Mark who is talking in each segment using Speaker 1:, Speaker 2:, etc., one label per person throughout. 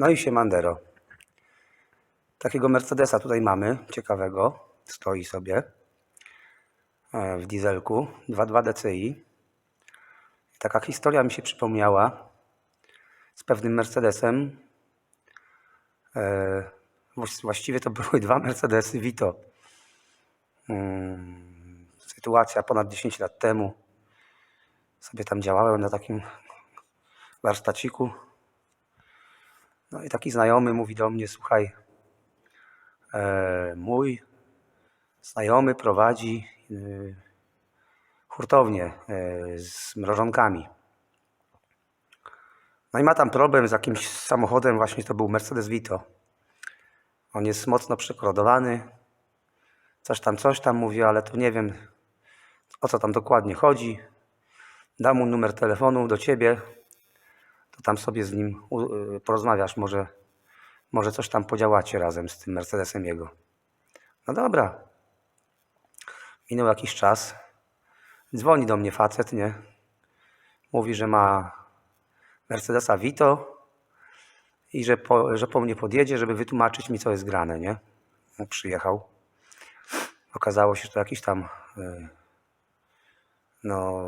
Speaker 1: No i się Mandero. Takiego Mercedesa tutaj mamy, ciekawego. Stoi sobie e, w dieselku 2.2 DCI. Taka historia mi się przypomniała z pewnym Mercedesem. E, właś- Właściwie to były dwa Mercedesy Vito. Mm, Sytuacja ponad 10 lat temu. Sobie tam działałem na takim warsztaciku. No i taki znajomy mówi do mnie, słuchaj, e, mój znajomy prowadzi e, hurtownię e, z mrożonkami. No i ma tam problem z jakimś samochodem, właśnie to był Mercedes Vito. On jest mocno przekorodowany, coś tam, coś tam mówi, ale to nie wiem o co tam dokładnie chodzi. Dam mu numer telefonu do ciebie, tam sobie z nim y, porozmawiasz, może, może coś tam podziałacie razem z tym Mercedesem jego. No dobra. Minął jakiś czas. Dzwoni do mnie facet, nie? Mówi, że ma Mercedesa Vito i że po, że po mnie podjedzie, żeby wytłumaczyć mi, co jest grane, nie? No, przyjechał. Okazało się, że to jakiś tam y, no,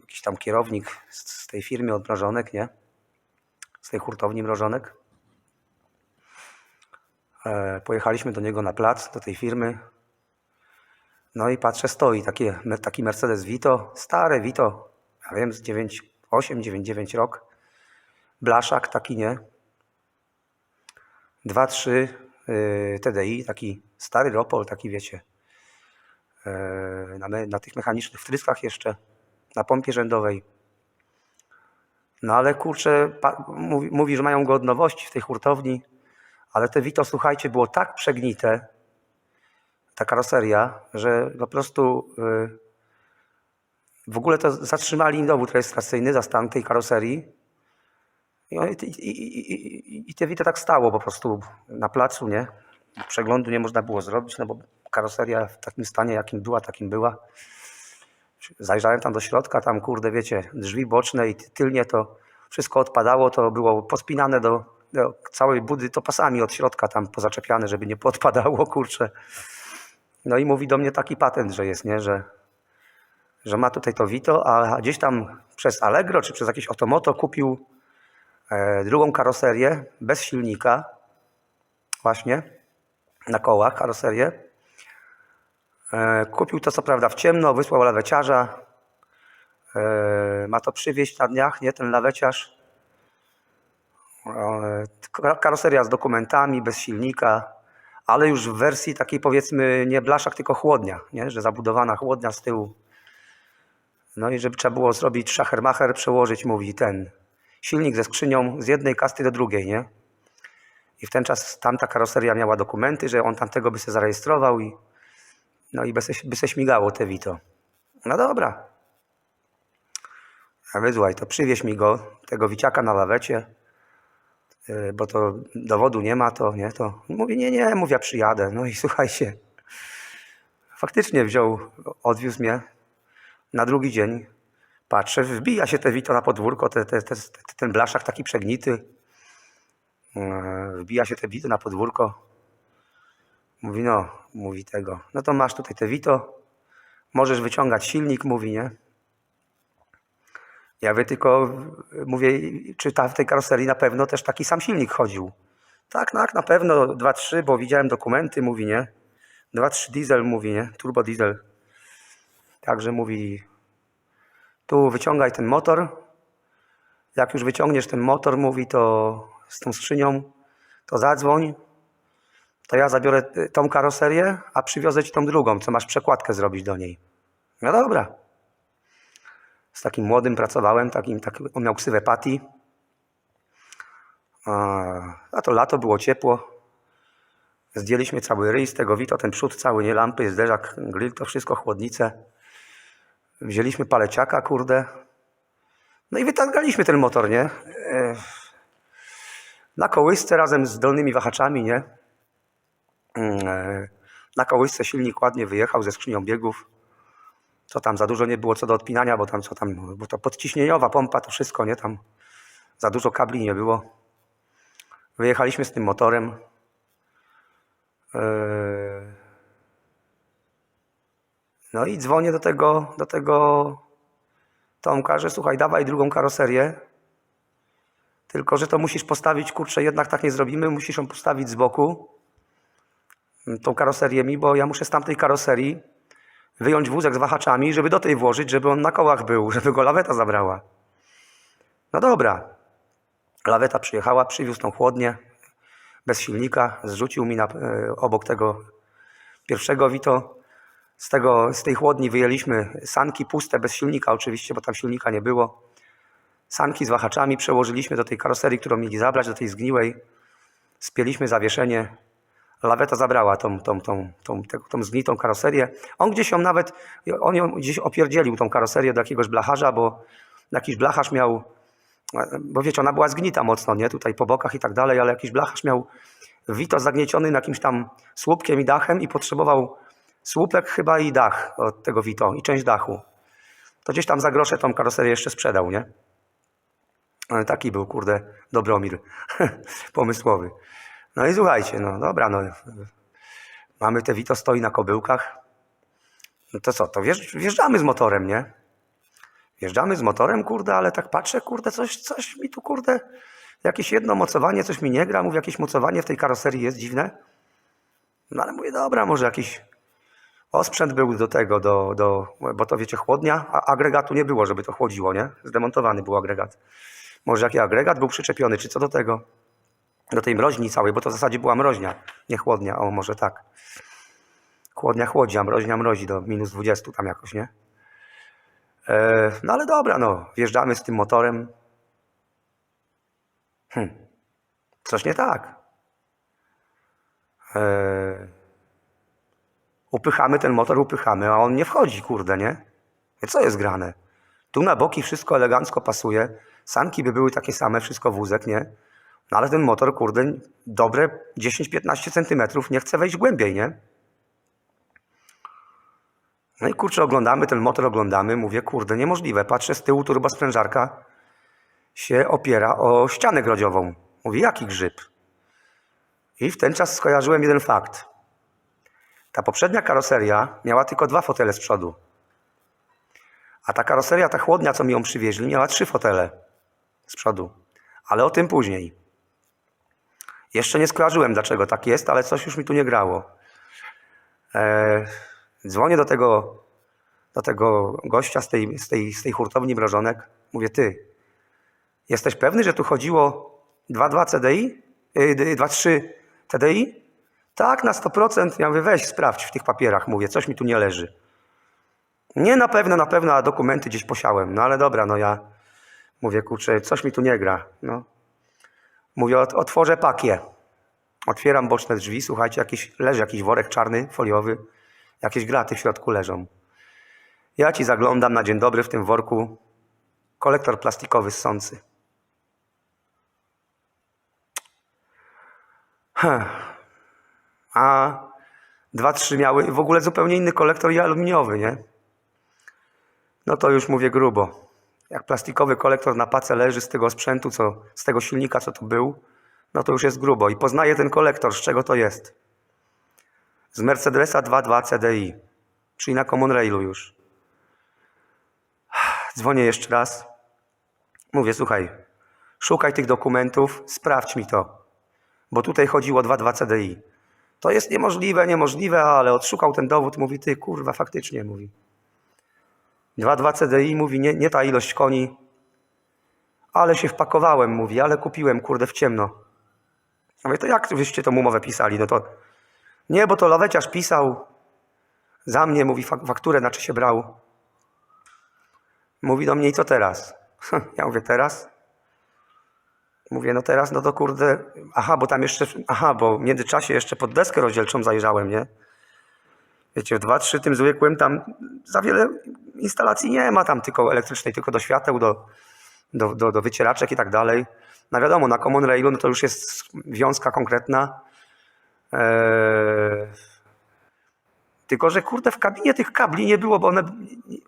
Speaker 1: jakiś tam kierownik z, tej firmy od mrożonek, nie? Z tej hurtowni mrożonek. E, pojechaliśmy do niego na plac, do tej firmy. No i patrzę, stoi takie, me- taki Mercedes Vito, stare Vito, ja wiem, z 98, 99 rok. Blaszak taki, nie? 2.3 y, TDI, taki stary Ropol, taki wiecie, e, na, na tych mechanicznych wtryskach jeszcze, na pompie rzędowej. No ale kurczę, mówi, mówi, że mają go od nowości w tej hurtowni, ale te Vito, słuchajcie, było tak przegnite, ta karoseria, że po prostu y, w ogóle to zatrzymali im dowód rejestracyjny za stan tej karoserii. I, i, i, i- I te Vito tak stało po prostu na placu, nie? Przeglądu nie można było zrobić, no bo karoseria w takim stanie, jakim była, takim była. Zajrzałem tam do środka, tam kurde, wiecie, drzwi boczne i ty- tylnie to wszystko odpadało, to było pospinane do, do całej budy, to pasami od środka tam pozaczepiane, żeby nie podpadało, kurczę. No i mówi do mnie taki patent, że jest, nie, że, że ma tutaj to Vito, a gdzieś tam przez Allegro czy przez jakieś Otomoto kupił e, drugą karoserię bez silnika, właśnie na kołach karoserię. E, Kupił to co prawda w ciemno, wysłał laweciarza. E, Ma to przywieźć na dniach, nie? Ten laweciarz. E, ka- Karoseria z dokumentami, bez silnika, ale już w wersji takiej powiedzmy nie blaszak, tylko chłodnia, nie? Że zabudowana chłodnia z tyłu. No i żeby trzeba było zrobić szachermacher, przełożyć, mówi ten silnik ze skrzynią z jednej kasty do drugiej, nie? I w ten czas tamta karoseria miała dokumenty, że on tamtego by się zarejestrował i no i by se, by se śmigało te Vito. No dobra. A to przywieź mi go, tego wiciaka na lawecie, yy, bo to dowodu nie ma, to nie, to mówi, nie, nie, mówię, ja przyjadę. No i słuchajcie, faktycznie wziął, odwiózł mnie na drugi dzień. Patrzę, wbija się te Vito na podwórko, te, te, te, te, ten blaszak taki przegnity. Yy, Wbija się te Vito na podwórko. Mówi, no, mówi tego. No to masz tutaj te Vito, możesz wyciągać silnik, mówi, nie? Ja wie tylko, mówię, czy ta, w tej karoserii na pewno też taki sam silnik chodził. Tak, tak, na pewno 2.3, bo widziałem dokumenty, mówi, nie? 2.3 diesel, mówi, nie? Turbo diesel. Także mówi, tu wyciągaj ten motor. Jak już wyciągniesz ten motor, mówi, to z tą skrzynią, to zadzwoń, to ja zabiorę y, tą karoserię, a przywiozę ci tą drugą, co masz przekładkę zrobić do niej. No dobra. Z takim młodym pracowałem, takim, tak, on miał ksywę Patty. A, to lato było ciepło. Zdjęliśmy cały ryj z tego Vito, ten przód cały, nie lampy, zderzak, grill, to wszystko, chłodnice. Wzięliśmy paleciaka, kurde. No i wytargaliśmy ten motor, nie? E, Na kołysce razem z dolnymi wahaczami, nie? Mm, e, Na kołysce silnik ładnie wyjechał ze skrzynią biegów. Co tam za dużo nie było co do odpinania, bo tam co tam, bo to podciśnieniowa pompa, to wszystko, nie? Tam za dużo kabli nie było. Wyjechaliśmy z tym motorem. Yy, No i dzwonię do tego, do tego Tomka, że słuchaj, dawaj drugą karoserię. Tylko, że to musisz postawić, kurczę, jednak tak nie zrobimy, musisz ją postawić z boku. Tą karoserię mi, bo ja muszę z tamtej karoserii wyjąć wózek z wahaczami, żeby do tej włożyć, żeby on na kołach był, żeby go laweta zabrała. No dobra. Laweta przyjechała, przywiózł tą chłodnię bez silnika, zrzucił mi na, e, obok tego pierwszego Vito. Z, tego, z tej chłodni wyjęliśmy sanki puste, bez silnika oczywiście, bo tam silnika nie było. Sanki z wahaczami przełożyliśmy do tej karoserii, którą mieli zabrać, do tej zgniłej. Spieliśmy zawieszenie. Laweta zabrała tą, tą, tą, tą, tą, tą zgnitą karoserię. On gdzieś ją nawet, on ją gdzieś opierdzielił, tą karoserię do jakiegoś blacharza, bo jakiś blacharz miał, bo wiecie, ona była zgnita mocno, nie? Tutaj po bokach i tak dalej, ale jakiś blacharz miał Wito zagnieciony na jakimś tam słupkiem i dachem i potrzebował słupek chyba i dach od tego Vito i część dachu. To gdzieś tam za grosze tą karoserię jeszcze sprzedał, nie? Taki był, kurde, Dobromir. Pomysłowy. No i słuchajcie, no dobra, no. Mamy te Vito stoi na kobyłkach. No to co, to wjeżdż- wjeżdżamy z motorem, nie? Wjeżdżamy z motorem, kurde, ale tak patrzę, kurde, coś, coś mi tu, kurde, jakieś jedno mocowanie, coś mi nie gra. Mówię, jakieś mocowanie w tej karoserii jest dziwne. No ale mówię, dobra, może jakiś osprzęt był do tego, do, do, bo to wiecie, chłodnia, a agregatu nie było, żeby to chłodziło, nie? Zdemontowany był agregat. Może jaki agregat był przyczepiony, czy co do tego? Do tej mroźni całej, bo to w zasadzie była mroźnia, nie chłodnia, o może tak. Chłodnia chłodzi, a mroźnia mrozi do minus 20 tam jakoś, nie? E, no ale dobra, no, wjeżdżamy z tym motorem. Hm, coś nie tak. E, upychamy ten motor, upychamy, a on nie wchodzi, kurde, nie? Co jest grane? Tu na boki wszystko elegancko pasuje, sanki by były takie same, wszystko wózek, nie? No ale ten motor, kurde, dobre 10-15 centymetrów nie chce wejść głębiej, nie? No i kurczę, oglądamy ten motor, oglądamy, mówię, kurde, niemożliwe. Patrzę z tyłu, turbosprężarka się opiera o ścianę grodziową. Mówię, jaki grzyb? I w ten czas skojarzyłem jeden fakt. Ta poprzednia karoseria miała tylko dwa fotele z przodu. A ta karoseria, ta chłodnia, co mi ją przywieźli, miała trzy fotele z przodu. Ale o tym później. Jeszcze nie skojarzyłem, dlaczego tak jest, ale coś już mi tu nie grało. Eee, dzwonię do tego, do tego gościa z tej, z, tej, z tej hurtowni mrożonek. Mówię, ty, jesteś pewny, że tu chodziło 2.2 CDI? Yy, 2.3 TDI? Tak, na 100%. Ja mówię, weź sprawdź w tych papierach. Mówię, coś mi tu nie leży. Nie na pewno, na pewno, a dokumenty gdzieś posiałem. No ale dobra, no ja mówię, kurczę, coś mi tu nie gra. No. Mówię, ot- otworzę pakię. Otwieram boczne drzwi, słuchajcie, jakiś, leży jakiś worek czarny, foliowy. Jakieś graty w środku leżą. Ja ci zaglądam na dzień dobry w tym worku. Kolektor plastikowy ssący. Heh. A dwa, trzy miały w ogóle zupełnie inny kolektor i aluminiowy, nie? No to już mówię grubo. Jak plastikowy kolektor na pace leży z tego sprzętu, co, z tego silnika, co to był, no to już jest grubo. I poznaję ten kolektor, z czego to jest. Z Mercedesa 2.2 CDI, czyli na Common Railu już. Dzwonię jeszcze raz. Mówię, słuchaj, szukaj tych dokumentów, sprawdź mi to. Bo tutaj chodziło o 2.2 CDI. To jest niemożliwe, niemożliwe, ale odszukał ten dowód, mówi, ty kurwa, faktycznie, mówi. 2.2 CDI, mówi, nie, nie ta ilość koni, ale się wpakowałem, mówi, ale kupiłem, kurde, w ciemno. Ja mówię, to jak wyście tą umowę pisali? No to, nie, bo to laweciarz pisał za mnie, mówi, fak- fakturę na czy się brał. Mówi do mnie, i co teraz? Ja mówię, teraz? Mówię, no teraz, no to kurde, aha, bo tam jeszcze, aha, bo w międzyczasie jeszcze pod deskę rozdzielczą zajrzałem, nie? Wiecie, w 2-3 tym zwykłym tam za wiele instalacji nie ma tam tylko elektrycznej, tylko do świateł, do, do, do, do wycieraczek i tak dalej. No wiadomo, na Common Railu no to już jest wiązka konkretna. Eee, tylko, że kurde, w kabinie tych kabli nie było, bo one,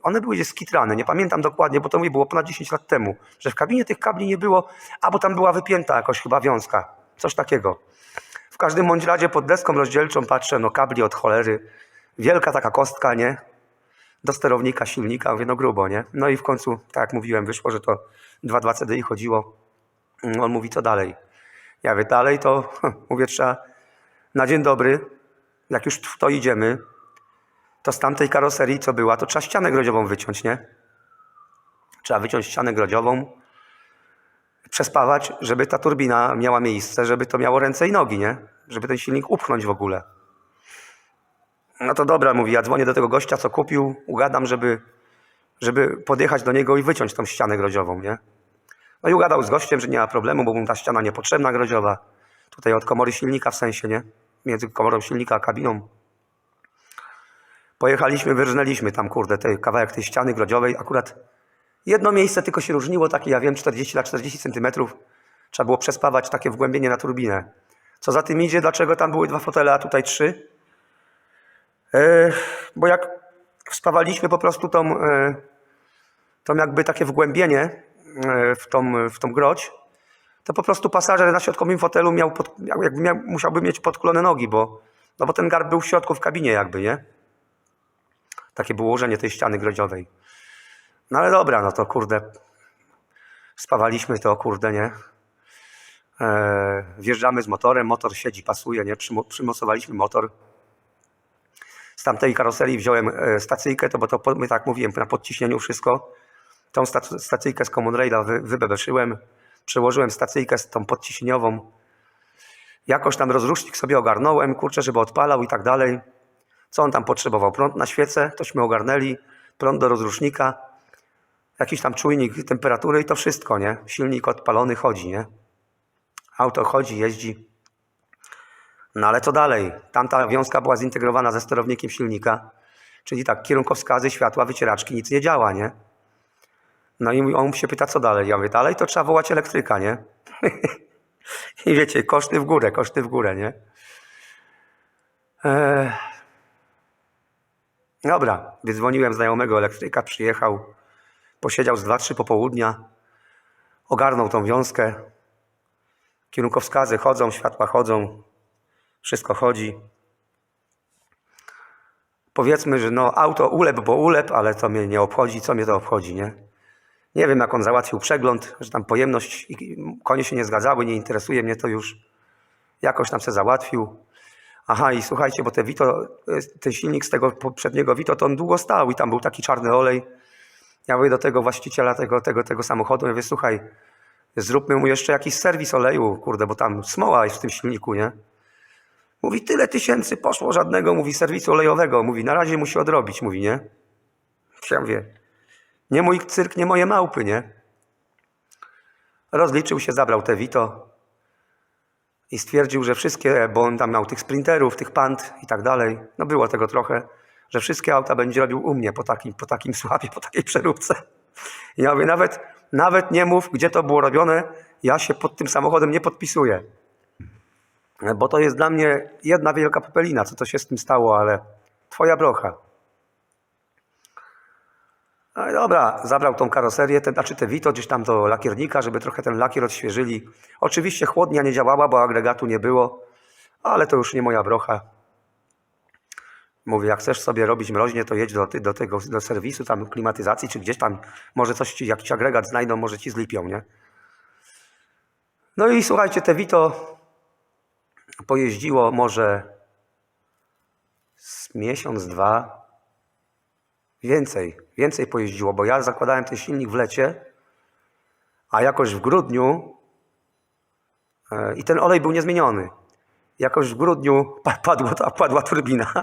Speaker 1: one były gdzieś skitrane. Nie pamiętam dokładnie, bo to mówię, było ponad 10 lat temu, że w kabinie tych kabli nie było, albo tam była wypięta jakoś chyba wiązka. Coś takiego. W każdym bądź razie pod deską rozdzielczą patrzę, no kabli od cholery. Wielka taka kostka, nie? Do sterownika silnika, mówię, no grubo, nie? No i w końcu, tak jak mówiłem, wyszło, że to 2.2 CDI chodziło. Mm, On mówi, co dalej? Ja mówię, dalej to, mówię, trzeba na dzień dobry, jak już w to idziemy, to z tamtej karoserii, co była, to trzeba ścianę grodziową wyciąć, nie? Trzeba wyciąć ścianę grodziową, przespawać, żeby ta turbina miała miejsce, żeby to miało ręce i nogi, nie? Żeby ten silnik upchnąć w ogóle. No to dobra, mówi, ja dzwonię do tego gościa, co kupił, ugadam, żeby, żeby podjechać do niego i wyciąć tą ścianę grodziową, nie? No i ugadał z gościem, że nie ma problemu, bo mu ta ściana niepotrzebna grodziowa. Tutaj od komory silnika w sensie, nie? Między komorą silnika a kabiną. Pojechaliśmy, wyrżnęliśmy tam, kurde, tej, kawałek tej ściany grodziowej. Akurat jedno miejsce tylko się różniło, takie, ja wiem, 40 na 40 centymetrów. Trzeba było przespawać takie wgłębienie na turbinę. Co za tym idzie, dlaczego tam były dwa fotele, a tutaj trzy? E, bo jak spawaliśmy po prostu tą, e, tą jakby takie wgłębienie e, w tą, w tą groć, to po prostu pasażer na środkowym fotelu miał, pod, jakby miał, musiałby mieć podkulone nogi, bo, no bo ten garb był w środku w kabinie jakby, nie? Takie było ułożenie tej ściany grodziowej. No ale dobra, no to kurde, spawaliśmy to, kurde, nie? E, wjeżdżamy z motorem, motor siedzi, pasuje, nie? Przymo, przymocowaliśmy motor. Z tamtej karoserii wziąłem e, stacyjkę, to bo to, my tak mówiłem, na podciśnieniu wszystko. Tą stac- stacyjkę z Common Raila wy, wybebeszyłem, przełożyłem stacyjkę z tą podciśnieniową. Jakoś tam rozrusznik sobie ogarnąłem, kurczę, żeby odpalał i tak dalej. Co on tam potrzebował? Prąd na świecę, tośmy ogarnęli, prąd do rozrusznika, jakiś tam czujnik temperatury i to wszystko, nie? Silnik odpalony chodzi, nie? Auto chodzi, jeździ. No ale co dalej? Tamta wiązka była zintegrowana ze sterownikiem silnika, czyli tak, kierunkowskazy, światła, wycieraczki, nic nie działa, nie? No i on się pyta, co dalej? Ja mówię, dalej to trzeba wołać elektryka, nie? I wiecie, koszty w górę, koszty w górę, nie? Eee... Dobra, wydzwoniłem znajomego elektryka, przyjechał, posiedział z 2-3 popołudnia, ogarnął tą wiązkę, kierunkowskazy chodzą, światła chodzą, wszystko chodzi. Powiedzmy, że no auto ulep, bo ulep, ale to mnie nie obchodzi, co mnie to obchodzi, nie? Nie wiem, jak on załatwił przegląd, że tam pojemność, i konie się nie zgadzały, nie interesuje mnie to już. Jakoś tam se załatwił. Aha, i słuchajcie, bo te Vito, ten silnik z tego poprzedniego Vito, to on długo stał i tam był taki czarny olej. Ja mówię do tego właściciela tego, tego, tego samochodu, ja mówię, słuchaj, zróbmy mu jeszcze jakiś serwis oleju, kurde, bo tam smoła jest w tym silniku, nie? Mówi, tyle tysięcy poszło, żadnego, mówi, serwisu olejowego. Mówi, na razie musi odrobić, mówi, nie? Ja mówię, nie mój cyrk, nie moje małpy, nie? Rozliczył się, zabrał te Vito i stwierdził, że wszystkie, bo on tam miał tych sprinterów, tych pant i tak dalej, no było tego trochę, że wszystkie auta będzie robił u mnie po takim, po takim słabie, po takiej przeróbce. I ja mówię, nawet, nawet nie mów, gdzie to było robione, ja się pod tym samochodem nie podpisuję. Bo to jest dla mnie jedna wielka popelina, co to się z tym stało, ale twoja brocha. No i dobra, zabrał tą karoserię, ten, znaczy te Vito gdzieś tam do lakiernika, żeby trochę ten lakier odświeżyli. Oczywiście chłodnia nie działała, bo agregatu nie było, ale to już nie moja brocha. Mówię, jak chcesz sobie robić mroźnie, to jedź do, do tego do serwisu, tam klimatyzacji, czy gdzieś tam, może coś ci, jakiś agregat znajdą, może ci zlipią, nie? No i słuchajcie, te Vito pojeździło może z miesiąc, dwa, Więcej, więcej pojeździło, bo ja zakładałem ten silnik w lecie, a jakoś w grudniu e, i ten olej był niezmieniony. Jakoś w grudniu pa- padło, ta- padła turbina.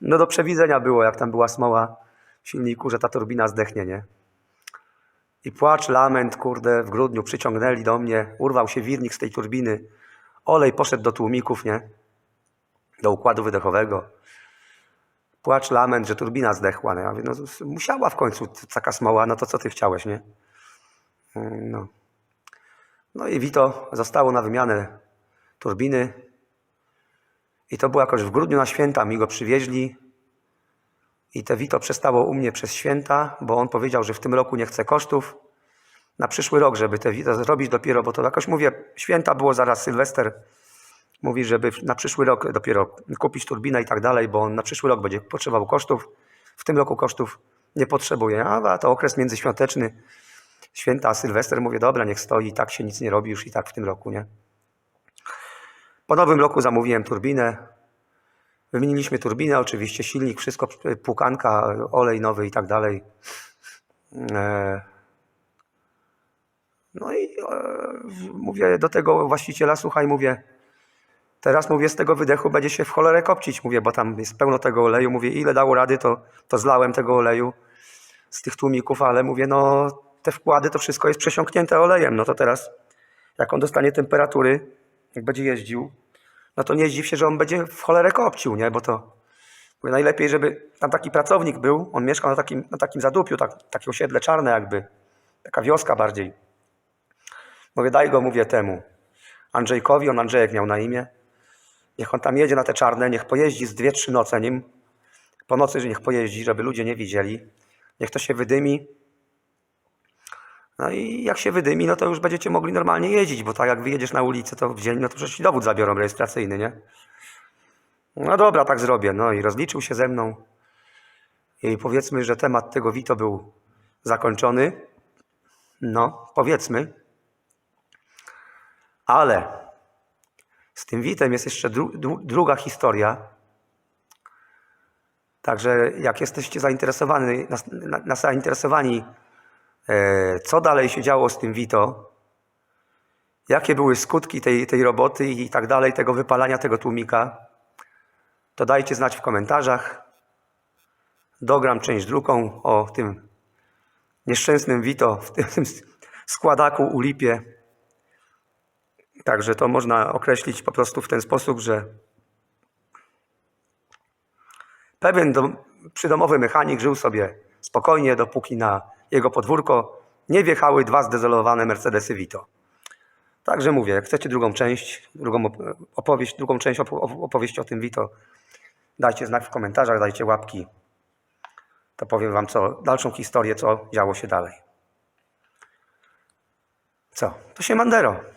Speaker 1: No do przewidzenia było, jak tam była smoła w silniku, że ta turbina zdechnie, nie? I płacz, lament, kurde, w grudniu przyciągnęli do mnie, urwał się wirnik z tej turbiny, olej poszedł do tłumików, nie? Do układu wydechowego. Płacz, lament, że turbina zdechła. No, ja mówię, no, musiała w końcu taka smoła, no to co ty chciałeś, nie? Mm, No, no i Vito zostało na wymianę turbiny. I to było jakoś w grudniu na święta, mi go przywieźli i te Vito przestało u mnie przez święta, bo on powiedział, że w tym roku nie chce kosztów, na przyszły rok, żeby te Vito zrobić dopiero, bo to jakoś mówię, święta było zaraz Sylwester. Mówi, żeby na przyszły rok dopiero kupić turbinę i tak dalej, bo on na przyszły rok będzie potrzebował kosztów. W tym roku kosztów nie potrzebuje, a to okres międzyświąteczny, święta, Sylwester, mówię, dobra, niech stoi, i tak się nic nie robi już i tak w tym roku, nie? Po nowym roku zamówiłem turbinę. Wymieniliśmy turbinę, oczywiście silnik, wszystko, płukanka, olej nowy i tak dalej. E, No i e, mówię do tego właściciela, słuchaj, mówię, teraz mówię, z tego wydechu będzie się w cholerę kopcić, mówię, bo tam jest pełno tego oleju, mówię, ile dało rady, to, to zlałem tego oleju z tych tłumików, ale mówię, no te wkłady, to wszystko jest przesiąknięte olejem, no to teraz, jak on dostanie temperatury, jak będzie jeździł, no to nie zdziw się, że on będzie w cholerę kopcił, nie, bo to mówię, najlepiej, żeby tam taki pracownik był, on mieszkał na takim, na takim zadupiu, tak, takie osiedle czarne jakby, taka wioska bardziej. Mówię, daj go, mówię temu. Andrzejkowi, on Andrzejek miał na imię, niech on tam jedzie na te czarne, niech pojeździ z dwie, trzy noce nim, po nocy, że niech pojeździ, żeby ludzie nie widzieli, niech to się wydymi, no i jak się wydymi, no to już będziecie mogli normalnie jeździć, bo tak jak wyjedziesz na ulicę, to w dzień, no to przecież ci dowód zabiorą rejestracyjny, nie? No dobra, tak zrobię. No i rozliczył się ze mną. I powiedzmy, że temat tego Vito był zakończony. No, powiedzmy. Ale z tym Witem jest jeszcze dru, dru, druga historia. Także jak jesteście zainteresowani, nas, na, na, zainteresowani co dalej się działo z tym Vito, jakie były skutki tej, tej roboty i tak dalej, tego wypalania tego tłumika, to dajcie znać w komentarzach. Dogram część drugą o tym nieszczęsnym Vito w tym, tym składaku u Lipie. Także to można określić po prostu w ten sposób, że pewien dom, przydomowy mechanik żył sobie spokojnie, dopóki na jego podwórko nie wjechały dwa zdezelowane Mercedesy Vito. Także mówię, jak chcecie drugą część, drugą op- opowieść, drugą część opo- opowieści o tym Vito, dajcie znak w komentarzach, dajcie łapki. To powiem wam co, dalszą historię, co działo się dalej. Co? To się Mandero.